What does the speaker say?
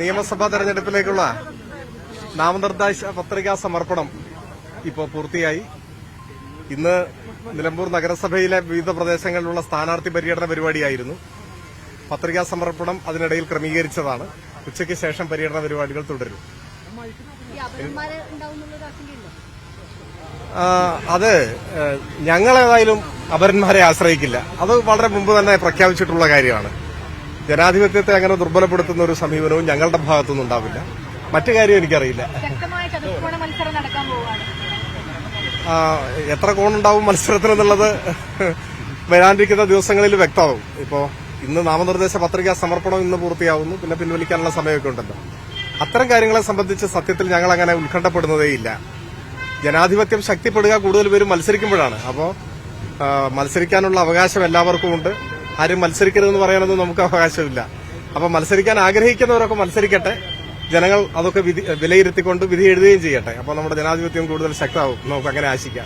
നിയമസഭാ തെരഞ്ഞെടുപ്പിലേക്കുള്ള നാമനിർദ്ദേശ പത്രികാ സമർപ്പണം ഇപ്പോൾ പൂർത്തിയായി. ഇന്ന് നിലമ്പൂർ നഗരസഭയിലെ വിവിധ പ്രദേശങ്ങളിലുള്ള സ്ഥാനാർത്ഥി പര്യടന പരിപാടിയായിരുന്നു. പത്രികാ സമർപ്പണം അതിനിടയിൽ ക്രമീകരിച്ചതാണ്. ഉച്ചയ്ക്ക് ശേഷം പര്യടന പരിപാടികൾ തുടരും. അത് ഞങ്ങളേതായാലും അപരന്മാരെ ആശ്രയിക്കില്ല. അത് വളരെ മുമ്പ് തന്നെ പ്രഖ്യാപിച്ചിട്ടുള്ള കാര്യമാണ്. ജനാധിപത്യത്തെ അങ്ങനെ ദുർബലപ്പെടുത്തുന്ന ഒരു സമീപനവും ഞങ്ങളുടെ ഭാഗത്തുനിന്ന് ഉണ്ടാവില്ല. മറ്റു കാര്യം എനിക്കറിയില്ല. എത്ര കോണുണ്ടാവും മത്സരത്തിന് എന്നുള്ളത് വരാനിരിക്കുന്ന ദിവസങ്ങളിൽ വ്യക്തമാവും ഇപ്പോ ഇന്ന് നാമനിർദ്ദേശ പത്രിക സമർപ്പണം ഇന്ന് പൂർത്തിയാവുന്നു. പിന്നെ പിൻവലിക്കാനുള്ള സമയമൊക്കെ ഉണ്ടല്ലോ. അത്തരം കാര്യങ്ങളെ സംബന്ധിച്ച് സത്യത്തിൽ ഞങ്ങൾ അങ്ങനെ ഉത്കണ്ഠപ്പെടുന്നതേയില്ല ജനാധിപത്യം ശക്തിപ്പെടുക കൂടുതൽ പേരും മത്സരിക്കുമ്പോഴാണ്. അപ്പോ ആ, മത്സരിക്കാനുള്ള അവകാശം എല്ലാവർക്കും ഉണ്ട്. ആരും മത്സരിക്കരുതെന്ന് പറയാനൊന്നും നമുക്ക് അവകാശമില്ല. അപ്പൊ മത്സരിക്കാൻ ആഗ്രഹിക്കുന്നവരൊക്കെ മത്സരിക്കട്ടെ. ജനങ്ങൾ അതൊക്കെ വിലയിരുത്തിക്കൊണ്ട് വിധി എഴുതുകയും ചെയ്യട്ടെ. അപ്പൊ നമ്മുടെ ജനാധിപത്യം കൂടുതൽ ശക്തമാവും. നമുക്ക് അങ്ങനെ ആശിക്കാം.